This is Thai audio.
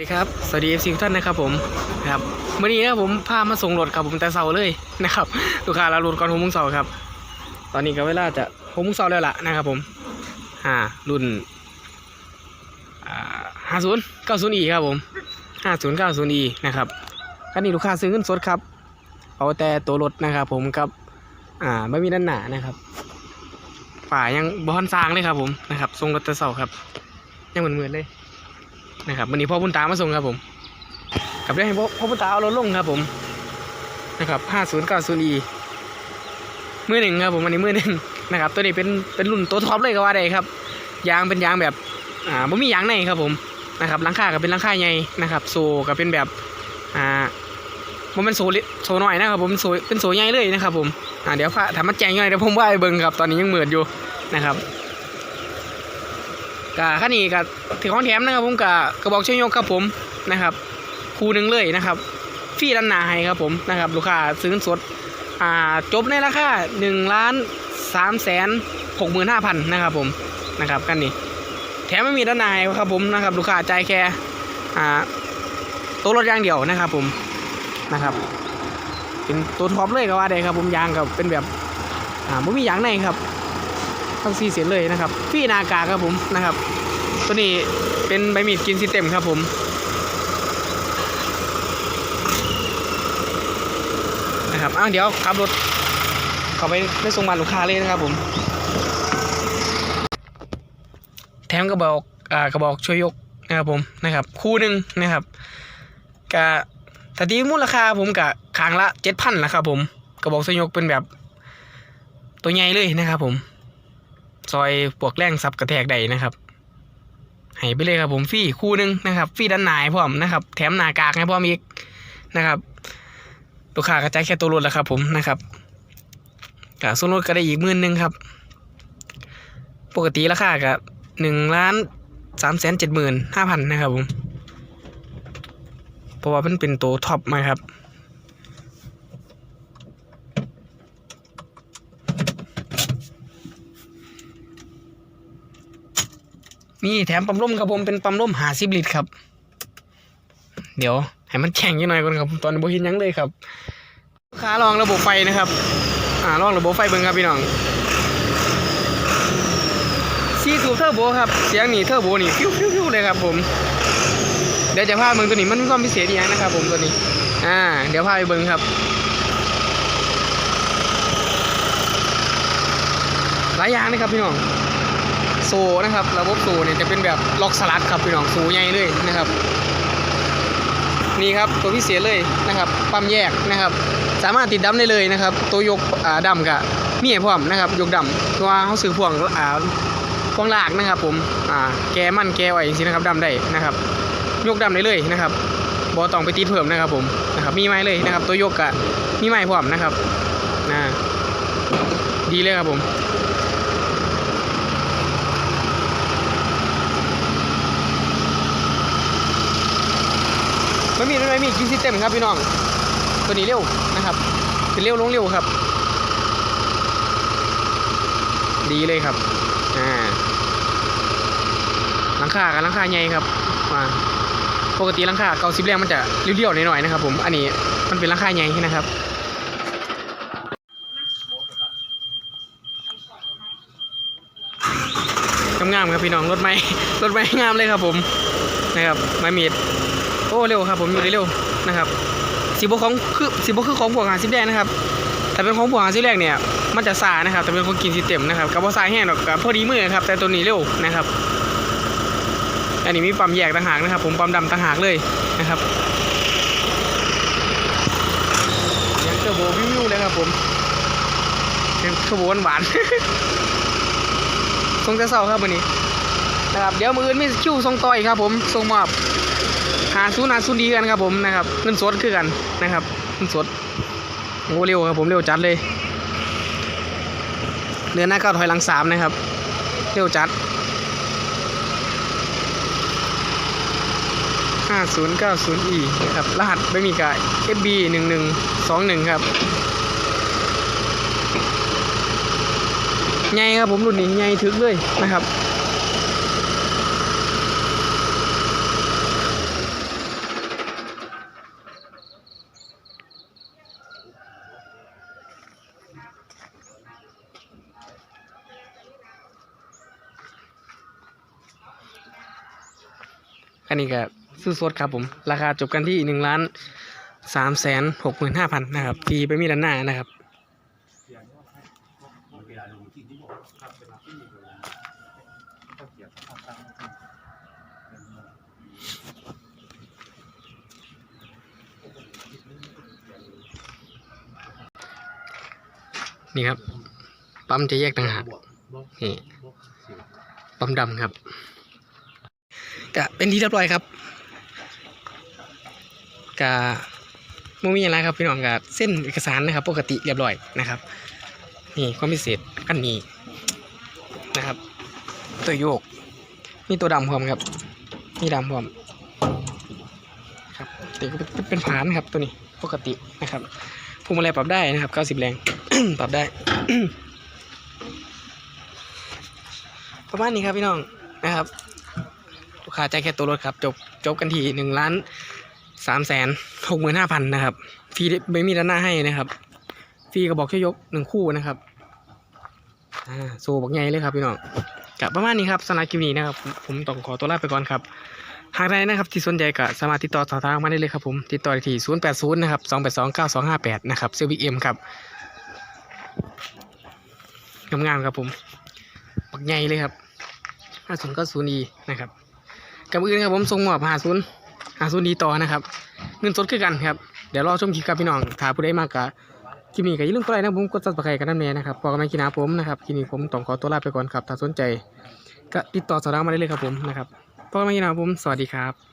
สวัสดีครับ สวัสดีเอฟซีทุกท่านนะครับผมครับวันนี้นะผมพามาส่งรถครับผมแต่เสาเลยนะครับลูกค้าเรารถก่อนหกโมงเสาครับ ตอนนี้ก็เวลาจะหกโมงเสาแล้วล่ะนะครับผมอ่ารุ่นห้าศูนย์เก้าศูนย์อีครับผมห้าศูนย์เก้าศูนย์อีนะครับคันนี้ลูกค้าซื้อเงินสดครับ เอาแต่ตัวรถนะครับผมกับอ่าไม่มีด้านหนานะครับฝ่ายังบอนซางเลยครับผมนะครับส่งรถแต่เสาครับยังเหมือนเหมือนเลย นะครับวันนี้พ่อบุญตามาส่งครับผมกลับได้ให้พ่อพ่อบุญตาเอารถลงครับผมนะครับ5090 e มือหนึ่งครับผมอันนี้มือหนึ่งนะครับตัวนี้เป็นเป็นรุ่นตัวท็อปเลยก็ว่าได้ครับ ยางเป็นยางแบบอ่าไม่มียางในครับผมนะครับลังค่าก็เป็นลังค่าใหญ่นะครับโซก็เป็นแบบอ่ามันเป็นโซลิโซน้อยนะครับผมโซเป็นโซใหญ่เลยนะครับผมอ่าเดี๋ยวพาทำมาแจ้งหน่อยเดี๋ยวผมว่าไปเบิ่งครับตอนนี้ยังเหมือนอยู่นะครับ กะขั้นนี้กับถือของแถมนะครับผมกะกระบอกช่วยยกครับผมนะครับ คูหนึ่งเลยนะครับฟรีด้านหนาให้ครับผมนะครับลูกค้าซื้อเงินสดอ่าจบในราคาหนึ่งล้านสามแสนหกหมื่นห้าพันนะครับผมนะครับกันนี้แถมไม่มีด้านหนาให้ครับผมนะครับลูกค้าจ่ายแค่อ่าตัวรถยางเดียวนะครับผมนะครับ เป็นตัวท็อปเลยก็ว่าได้ครับผมยางกับเป็นแบบอ่าไม่มียางในครับ ทั้งสี่เสียนเลยนะครับพี่นากาครับผมนะครับ ตัวนี้เป็นใบมีดกินซิเต็มครับผมนะครับอ้าวเดี๋ยวขับรถเข้าไปในส่งมาลูกค้าเลยนะครับผมแถมกระบอกอ่ากระบอกช่วยยกนะครับผมนะครับ คู่หนึ่งนะครับกะแต่ที่มูลค่าผมกะครั้งละเจ็ดพันละครับผมกระบอกช่วยยกเป็นแบบตัวใหญ่เลยนะครับผม ซอยปวกแรงซับกระแทกใดนะครับให้ไปเลยครับผมฟรีคู่หนึงนะครับฟรีด้านหนายพร้อมนะครับ แถมหนากากให้พร้อมอีกนะครับลูกค้ากระจายแค่ตัวรถแล้วครับ ผมนะครับกะส่วนรถก็ได้อีกหมื่นหนึ่งครับ ปกติราคาก็หนึ่งล้านสามแสนเจ็ดหมื่นห้าพันนะครับผมเพราะว่ามันเป็นตัวท็อปมาครับ มีแถมปั๊มลมครับผมเป็นปั๊มลมหาสิบลิตรครับ เดี๋ยวให้มันแข็งยังหน่อยก่อนครับ ตอนนี้บ่เห็นยังเลยครับขาลองระบบไฟนะครับ อ่าลองระบบไฟเบิ่งครับพี่น้องซีสูบเทอร์โบครับ เสียงนี่เทอร์โบนี่ฟิวฟิวฟิวเลยครับผม เดี๋ยวจะพาเบิ่งตัวนี้มันมีความพิเศษอีกอย่างนะครับ ผมตัวนี้ อ่า เดี๋ยวพาไปเบิ่งครับหลายอย่างนะครับพี่น้อง โซนะครับ ระบบโซเนี่ยจะเป็นแบบล็อกสลัดครับพี่น้องโซใหญ่เลยนะครับ นี่ครับตัวพิเศษเลยนะครับ ปั๊มแยกนะครับ สามารถติดดัมได้เลยนะครับ ตัวยกอ่ากับมีให้พร้อมนะครับ ยกดำตัวเขาซื้อพ่วงอ่าพ่วงลากนะครับ ผมอ่าแกมันแกไว้อย่างนี้นะครับดำได้นะครับ ยกดำได้เลยนะครับบอต้องไปติดเพิ่มนะครับ ผมนะครับ มีไม้เลยนะครับ ตัวยกกับมีไม้พร้อมนะครับนะดีเลยครับผม มันมีอะไรมีกินซิสเต็มครับพี่น้อง ตัวนี้เร็วนะครับเป็นเร็วลงเร็วครับ ดีเลยครับอ่าหลังคากับหลังคาใหญ่ครับอ่าปกติหลังคาเกาสิบแรงมันจะเรียวๆหน่อยๆนะครับ ผมอันนี้มันเป็นหลังคาใหญ่นะครับงามๆครับพี่น้องรถไม้รถไม้งามเลยครับผมนะครับไม้มีด โอ้เร็วครับผมอยู่ได้เร็วนะครับสีบของคือสีบคือของพวกหาซิบแดงนะครับแต่เป็นของพวกหาซิบแรกเนี่ยมันจะซานะครับแต่เป็นของกินซิเต็มนะครับกับว่าซาแห้งหรอกกับพอดีมือครับแต่ตัวนี้เร็วนะครับ อันนี้มีปั๊มแยกต่างหากนะครับ ผมปั๊มดำต่างหากเลยนะครับยังเทอร์โบวิวเลยครับผมยังเทอร์โบหวานทรงจะเศร้าครับวันนี้นะครับเดี๋ยวมืออื่นมีคิวทรงต่อยครับผมทรงมอบาซูนหาซูนดีกันครับผมนะครับเงินสดคือกันนะครับเงินสดโอ้เร็วครับผมเร็วจัดเลยเดือนหน้าเก้าถอยหลังสามนะครับ เร็วจัดห้าศูนย์เก้าศูนย์อีนะครับ รหัสไม่มีกะ FB หนึ่งหนึ่งสองหนึ่งครับใหญ่ครับผมรุ่นนี้ใหญ่ถึกเลยนะครับ อันนี้ก็ซื้อสดครับผม ราคาจบกันที่หนึ่งล้านสามแสนหกหมื่นห้าพันนะครับฟีไปมีด้านหน้านะครับนี่ครับ ปั๊มจะแยกต่างหากนี่ปั๊มดำครับ ก็เป็นที่เรียบร้อยครับก็ไม่มีอะไรครับพี่น้องก็เส้นเอกสารนะครับ ปกติเรียบร้อยนะครับ นี่ความพิเศษอันนี้นะครับ ตัวโยกมีตัวดำพร้อมครับมีดำพร้อมครับแต่ก็เป็นเป็นผานครับตัวนี้ปกตินะครับพวงมาลัยปรับได้นะครับ90แรงปรับได้ ประมาณนี้ครับพี่น้องนะครับ ลูกค้าใจแค่ตัวรถครับ จบจบกันที่หนึ่งล้านสามแสนหกหมื่นห้าพันนะครับฟรีไม่มีด้านหน้าให้นะครับฟรีกระบอกช่วยยกหนึ่งคู่นะครับอ่าโซบอกใหญ่เลยครับพี่น้องกับประมาณนี้ครับสำหรับคลิปนี้นะครับ ผมต้องขอตัวลาไปก่อนครับหากใครนะครับที่สนใจก็สามารถติดต่อสอบถามมาได้เลยครับผมติดต่อที่ศูนย์แปดศูนย์นะครับสองแปดสองเก้าสองห้าแปดนะครับเซลวิเอ็มครับงามๆครับผมปักใหญ่เลยครับห้าศูนย์ก็ศูนย์ดีนะครับ กับอื่นครับผมส่งมอบหาศูนย์หาศูนย์ดีต่อนะครับ เงินสดคือกันครับ เดี๋ยวรอชมคลิปกับพี่น้องถ้าผู้ใดมากกะคลิปนี้ก็อย่าลืมกดไลค์นะผมกดซับสไครต์กันนั่นเองนะครับพอกันไม่กินนาผมนะครับคลิปนี้ผมต้องขอตัวลาไปก่อนครับถ้าสนใจก็ติดต่อสอบถามมาได้เลยครับผมนะครับพอกันไม่กินนาผมสวัสดีครับ